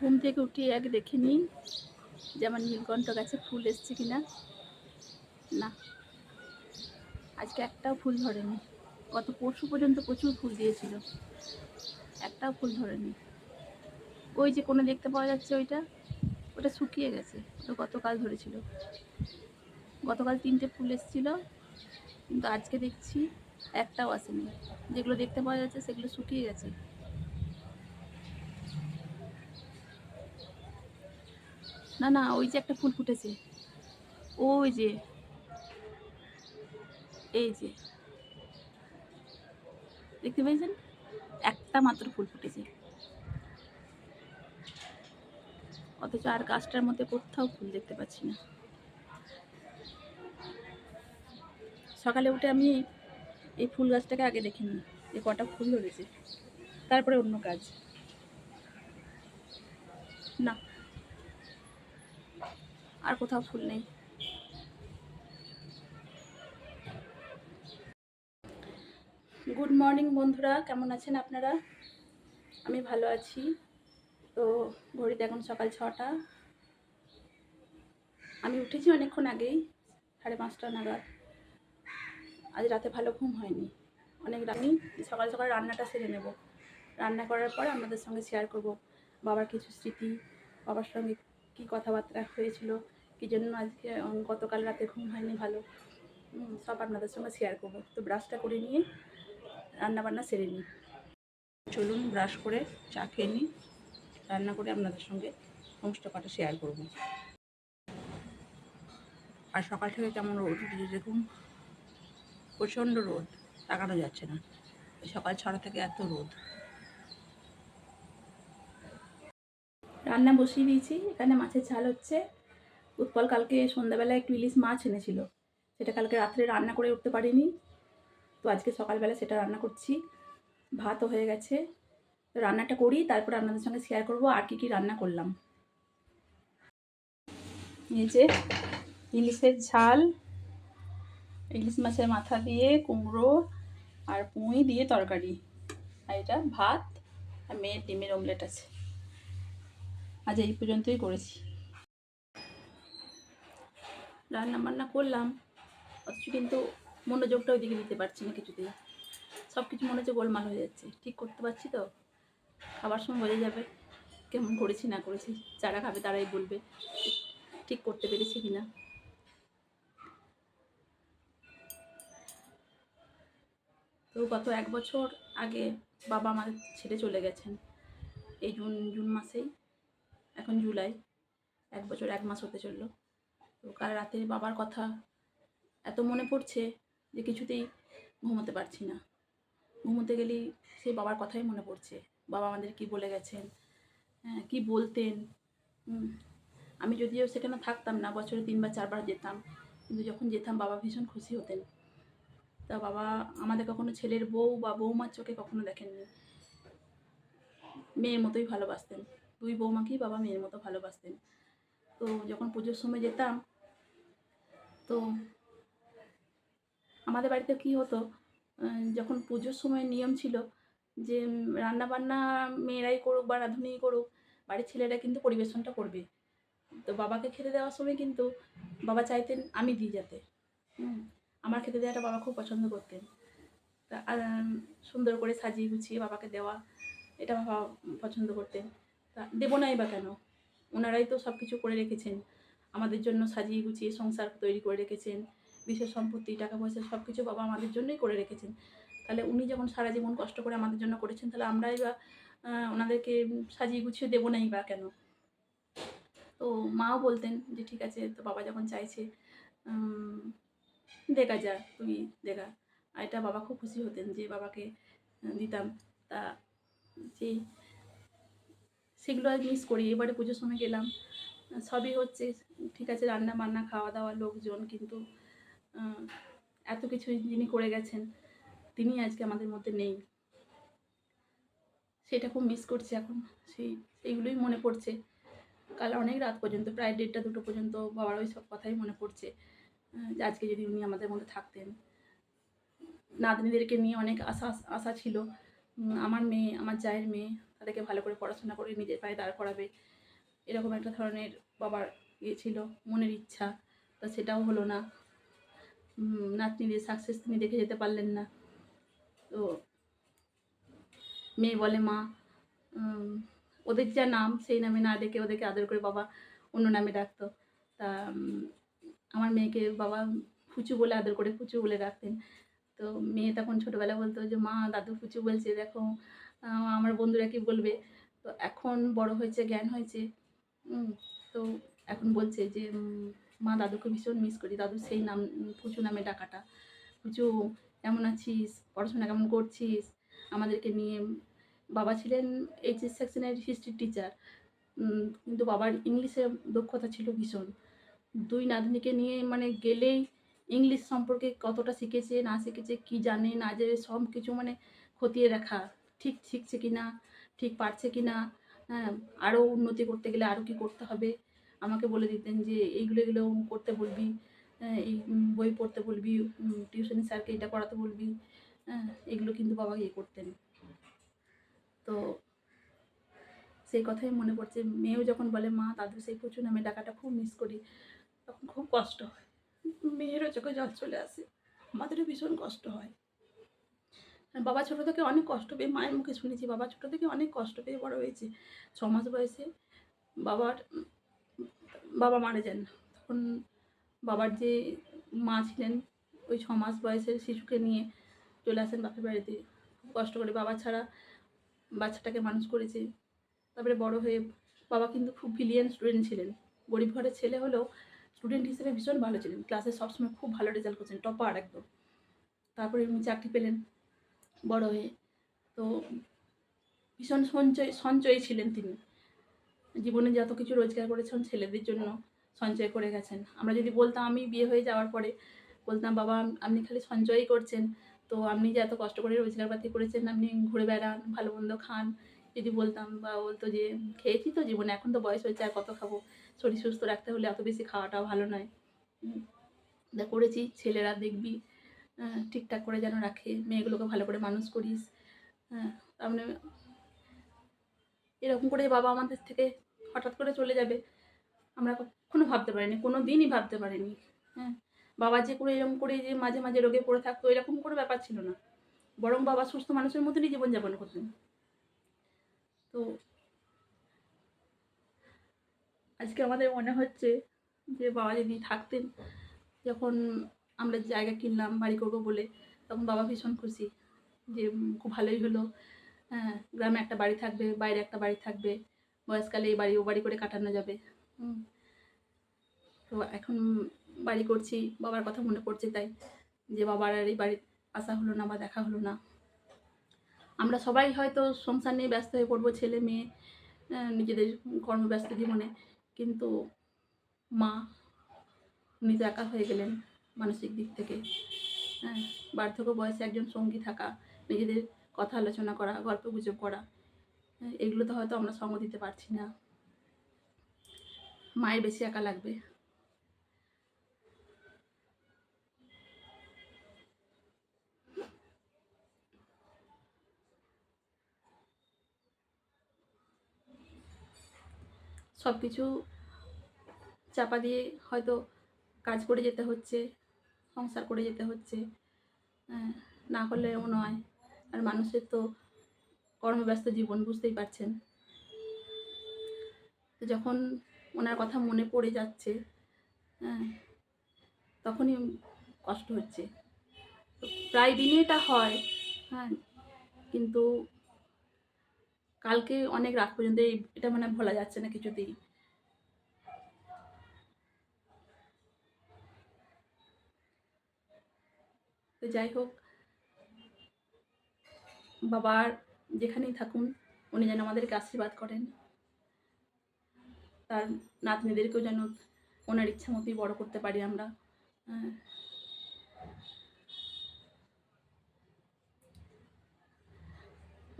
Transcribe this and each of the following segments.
ঘুম থেকে উঠে আগে দেখে নিই যে আমার নীলকণ্ঠ গাছে ফুল এসছে কিনা না, আজকে একটাও ফুল ধরেনি। গত পরশু পর্যন্ত প্রচুর ফুল দিয়েছিল। একটাও ফুল ধরেনি। ওই যে কোনো দেখতে পাওয়া যাচ্ছে ওইটা, ওটা শুকিয়ে গেছে। ওটা গতকাল ধরেছিল। গতকাল তিনটে ফুল এসেছিল, কিন্তু আজকে দেখছি একটাও আসেনি। যেগুলো দেখতে পাওয়া যাচ্ছে সেগুলো শুকিয়ে গেছে। না না, ওই যে একটা ফুল ফুটেছে। ওই যে, এই যে। দেখতে পেয়েছেন? একটা মাত্র ফুল ফুটেছে। অথচ আর গাছটার মধ্যে কোথাও ফুল দেখতে পাচ্ছি না। সকালে উঠে আমি এই ফুল গাছটাকে আগে দেখে নিই যে কটা ফুল ধরেছে। তারপরে অন্য কাজ। না। আর কোথাও ফুল নেই। গুড মর্নিং বন্ধুরা, কেমন আছেন আপনারা? আমি ভালো আছি। তো ঘড়িতে এখন সকাল ছটা। আমি উঠেছি অনেকক্ষণ আগেই, সাড়ে পাঁচটা নাগাদ। আজ রাতে ভালো ঘুম হয়নি। অনেক আমি সকাল সকাল রান্নাটা সেরে নেব। রান্না করার পর আপনাদের সঙ্গে শেয়ার করব। বাবার কিছু স্মৃতি, বাবার সঙ্গে কী কথাবার্তা হয়েছিল কী জন্য আজকে গতকাল রাতে ঘুম হয়নি ভালো। সব আপনাদের সঙ্গে শেয়ার করব। তো ব্রাশটা করে নিয়ে রান্নাবান্না সেরে নিই। চলুন ব্রাশ করে চা খেয়ে নিই। রান্না করে আপনাদের সঙ্গে সমস্ত কথা শেয়ার করব। আর সকাল থেকে কেমন রোদ? দেখুন, প্রচণ্ড রোদ, তাকানো যাচ্ছে না। সকাল ছটা থেকে এত রোদ। রান্না বসিয়ে দিয়েছি। এখানে মাছের ঝাল হচ্ছে। উৎপল কালকে সন্ধ্যাবেলায় একটু ইলিশ মাছ এনেছিল। সেটা কালকে রাত্রে রান্না করে উঠতে পারিনি। তো আজকে সকালবেলা সেটা রান্না করছি। ভাতও হয়ে গেছে। রান্নাটা করি, তারপর আপনাদের সঙ্গে শেয়ার করব আর কি কি রান্না করলাম। এই যে ইলিশের ঝাল, ইলিশ মাছের মাথা দিয়ে কুমড়ো আর পুঁই দিয়ে তরকারি। আর এটা ভাত আর মেয়ের ডিমের অমলেট আছে। আজ এই পর্যন্তই করেছি। রান্না বান্না করলাম, অথচ কিন্তু মনোযোগটা ওইদিকে দিতে পারছি না কিছুতেই। সব কিছু মনে হচ্ছে গোলমাল হয়ে যাচ্ছে। ঠিক করতে পারছি তো? খাবার সময় বোঝা যাবে। কেমন করেছি না করেছি, যারা খাবে তারাই বলবে ঠিক করতে পেরেছি কি না তো গত এক বছর আগে বাবা আমাদের ছেড়ে চলে গেছেন, এই জুন জুন মাসেই। এখন জুলাই, এক বছর, এক মাস হতে চলল। তো কাল রাতে বাবার কথা এত মনে পড়ছে যে কিছুতেই ঘুমোতে পারছি না। ঘুমোতে গেলেই সেই বাবার কথাই মনে পড়ছে। বাবা আমাদের কি বলে গেছেন? হ্যাঁ কী বলতেন? আমি যদিও সেখানে থাকতাম না, বছরে তিনবার চারবার যেতাম। কিন্তু যখন যেতাম, বাবা ভীষণ খুশি হতেন। তা বাবা আমাদের কখনো ছেলের বউ বা বৌমার চোখে কখনো দেখেননি। মেয়ের মতোই ভালোবাসতেন। দুই বৌমাকেই বাবা মেয়ের মতো ভালোবাসতেন। তো যখন পুজোর সময় যেতাম তো আমাদের বাড়িতে কি হতো যখন পুজোর সময় নিয়ম ছিল যে রান্না বান্না মেয়েরাই করুক বা রাঁধুনিই করুক, বাড়ির ছেলেরা কিন্তু পরিবেশনটা করবে। তো বাবাকে খেতে দেওয়ার সময় কিন্তু বাবা চাইতেন আমি দিই যাতে। আমার খেতে দেওয়াটা বাবা খুব পছন্দ করতেন। তা সুন্দর করে সাজিয়ে গুছিয়ে বাবাকে দেওয়া, এটা বাবা পছন্দ করতেন। তা, দেবো নাই বা কেন? ওনারাই তো সব কিছু করে রেখেছেন। আমাদের জন্য সাজিয়ে গুছিয়ে সংসার তৈরি করে রেখেছেন। বিশেষ সম্পত্তি টাকা পয়সা সব কিছু বাবা আমাদের জন্যই করে রেখেছেন। তাহলে উনি যখন সারা জীবন কষ্ট করে আমাদের জন্য করেছেন, তাহলে আমরাই বা ওনাদেরকে সাজিয়ে গুছিয়ে দেবো নাই বা কেন? তো মাও বলতেন যে, ঠিক আছে, তো বাবা যখন চাইছে দেখা যা তুই দেখা। আর এটা বাবা খুব খুশি হতেন যে, বাবাকে দিতাম। তা সেই, সেগুলো মিস করি। এবারে পুজোর সময় গেলাম। সবই হচ্ছে, ঠিক আছে রান্না বান্না খাওয়া দাওয়া লোকজন কিন্তু এত কিছু যিনি করে গেছেন, তিনি আজকে আমাদের মধ্যে নেই। সেটা খুব মিস করছি এখন, সেই, সেইগুলোই মনে পড়ছে। কাল অনেক রাত পর্যন্ত, প্রায় দেড়টা, দুটো পর্যন্ত বাবার ওই সব কথাই মনে পড়ছে, যে আজকে যদি উনি আমাদের মধ্যে থাকতেন। নাতনিদেরকে নিয়ে অনেক আশা আশা ছিল আমার মেয়ে, আমার জায়ের মেয়ে, তাদেরকে ভালো করে পড়াশোনা করে নিজের পায়ে দাঁড় করাবে। এরকম একটা ধরনের বাবার ইয়ে ছিল, মনের ইচ্ছা, তা সেটাও হলো না। নাতনিদের সাকসেস তিনি দেখে যেতে পারলেন না। তো মেয়ে বলে, মা ওদের যা নাম, সেই নামে না ডেকে ওদেরকে আদর করে বাবা অন্য নামে ডাকতো। তা আমার মেয়েকে বাবা ফুচু বলে আদর করে ফুচু বলে ডাকতেন। তো মেয়ে তখন ছোটোবেলা বলতো যে, মা, দাদু ফুচু বলছে, দেখো আমার বন্ধুরা কি বলবে? তো এখন বড় হয়েছে, জ্ঞান হয়েছে। তো এখন বলছে যে মা দাদুকে ভীষণ মিস করি। দাদু সেই নাম ফুচু নামে ডাকাটা। ফুচু কেমন আছিস? পড়াশোনা কেমন করছিস? আমাদেরকে নিয়ে বাবা ছিলেন এইচএস সেকশনের হিস্ট্রি টিচার কিন্তু বাবার ইংলিশে দক্ষতা ছিল ভীষণ। দুই নাতনিকে নিয়ে মানে গেলেই ইংলিশ সম্পর্কে কতটা শিখেছে, না শিখেছে, কি জানে, না জানে সব কিছু মানে খতিয়ে রাখা ঠিক শিখছে কি না ঠিক পারছে কি না হ্যাঁ আরও উন্নতি করতে গেলে আরও কী করতে হবে? আমাকে বলে দিতেন যে এইগুলো এগুলো করতে বলবি হ্যাঁ, এই বই পড়তে বলবি টিউশনি স্যারকে এটা করাতে বলবি। হ্যাঁ এগুলো কিন্তু বাবা ইয়ে করতেন। তো সেই কথাই মনে পড়ছে। মেয়েও যখন বলে মা দাদু সেই প্রচুর নামে ডাকাটা খুব মিস করি। তখন খুব কষ্ট হয়। মেয়েরও চোখে জল চলে আসে। আমাদেরও ভীষণ কষ্ট হয়। বাবা ছোটো থেকে অনেক কষ্ট পেয়ে, মায়ের মুখে শুনেছি, বাবা ছোটো থেকে অনেক কষ্ট পেয়ে বড় হয়েছে। ছ মাস বয়সে বাবার, বাবা মারা যান। তখন বাবার যে মা ছিলেন, ওই ছ মাস বয়সের শিশুকে নিয়ে চলে আসেন বাপের বাড়িতে। খুব কষ্ট করে বাবা ছাড়া বাচ্চাটাকে মানুষ করেছে। তারপরে বড় হয়ে বাবা কিন্তু খুব ব্রিলিয়েন্ট স্টুডেন্ট ছিলেন। গরিব ঘরের ছেলে হলেও স্টুডেন্ট হিসেবে ভীষণ ভালো ছিলেন। ক্লাসে সবসময় খুব ভালো রেজাল্ট করছেন টপার একদম। তারপরে উনি চাকরি পেলেন। বড় হয়ে। তো ভীষণ সঞ্চয়, সঞ্চয়ী ছিলেন তিনি। জীবনে যত কিছু রোজগার করেছেন ছেলেদের জন্য সঞ্চয় করে গেছেন। আমরা যদি বলতাম, আমি বিয়ে হয়ে যাওয়ার পরে, বলতাম, বাবা, আপনি খালি সঞ্চয়ই করছেন। তো আপনি যে এত কষ্ট করে রোজগারপাতি করেছেন, আপনি ঘুরে বেড়ান, ভালো মন্দ খান। যদি বলতাম, বা বলতো যে, খেয়েছি তো জীবনে, এখন তো বয়স হয়েছে, আর কত খাব? শরীর সুস্থ রাখতে হলে এত বেশি খাওয়াটাও ভালো নয়। করেছি, ছেলেরা দেখবি ঠিকঠাক করে যেন রাখে, মেয়েগুলোকে ভালো করে মানুষ করিস। হ্যাঁ তার মানে এরকম করে বাবা আমাদের থেকে হঠাৎ করে চলে যাবে। আমরা কখনো ভাবতে পারিনি কোনো দিনই ভাবতে পারিনি। হ্যাঁ বাবা যে করে এরকম করে যে মাঝে মাঝে রোগে পড়ে থাকতো, এরকম কোনো ব্যাপার ছিল না। বরং বাবা সুস্থ মানুষের মতনই জীবনযাপন করতেন। তো আজকে আমাদের মনে হচ্ছে যে বাবা যদি থাকতেন, যখন আমরা জায়গা কিনলাম, বাড়ি করব বলে। তখন বাবা ভীষণ খুশি যে খুব ভালোই হলো। হ্যাঁ গ্রামে একটা বাড়ি থাকবে, বাইরে একটা বাড়ি থাকবে। বয়সকালে এই বাড়ি, ও বাড়ি করে কাটানো যাবে। তো এখন বাড়ি করছি, বাবার কথা মনে পড়ছে তাই। যে বাবার আর এই বাড়ি আসা হলো না বা দেখা হলো না। আমরা সবাই হয়তো সংসার নিয়ে ব্যস্ত হয়ে পড়ব, ছেলে, মেয়ে নিজেদের কর্মব্যস্ত জীবনে। কিন্তু মা উনি তো একা হয়ে গেলেন। মানসিক দিক থেকে। হ্যাঁ বার্ধক্য বয়সে একজন সঙ্গী থাকা নিজেদের কথা আলোচনা করা গল্প গুজব করা হ্যাঁ, এগুলো তো হয়তো আমরা সঙ্গ দিতে পারছি না। মায়ের বেশি একা লাগবে। সব কিছু চাপা দিয়ে হয়তো কাজ করে যেতে হচ্ছে। সংসার করে যেতে হচ্ছে। হ্যাঁ, না করলেও নয় আর মানুষের তো কর্মব্যস্ত জীবন বুঝতেই পারছেন। যখন ওনার কথা মনে পড়ে যাচ্ছে হ্যাঁ তখনই কষ্ট হচ্ছে। প্রায় দিনই এটা হয় হ্যাঁ কিন্তু কালকে অনেক রাত পর্যন্ত এটা মানে ভোলা যাচ্ছে না কিছুতেই। তো যাই হোক, বাবার যেখানেই থাকুন, উনি যেন আমাদেরকে আশীর্বাদ করেন তার নাতনিদেরকেও যেন ওনার ইচ্ছা মতোই বড় করতে পারি আমরা।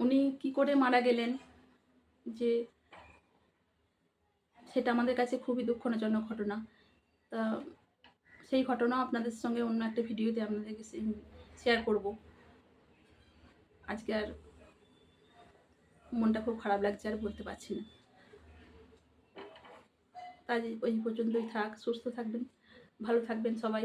উনি কি করে মারা গেলেন যে সেটা আমাদের কাছে খুবই দুঃখজনক ঘটনা তা সেই ঘটনা আপনাদের সঙ্গে অন্য একটা ভিডিওতে আপনাদেরকে শেয়ার করব। আজকে আর মনটা খুব খারাপ লাগছে, আর বলতে পারছি না। তাই ওই পর্যন্তই থাক, সুস্থ থাকবেন, ভালো থাকবেন সবাই।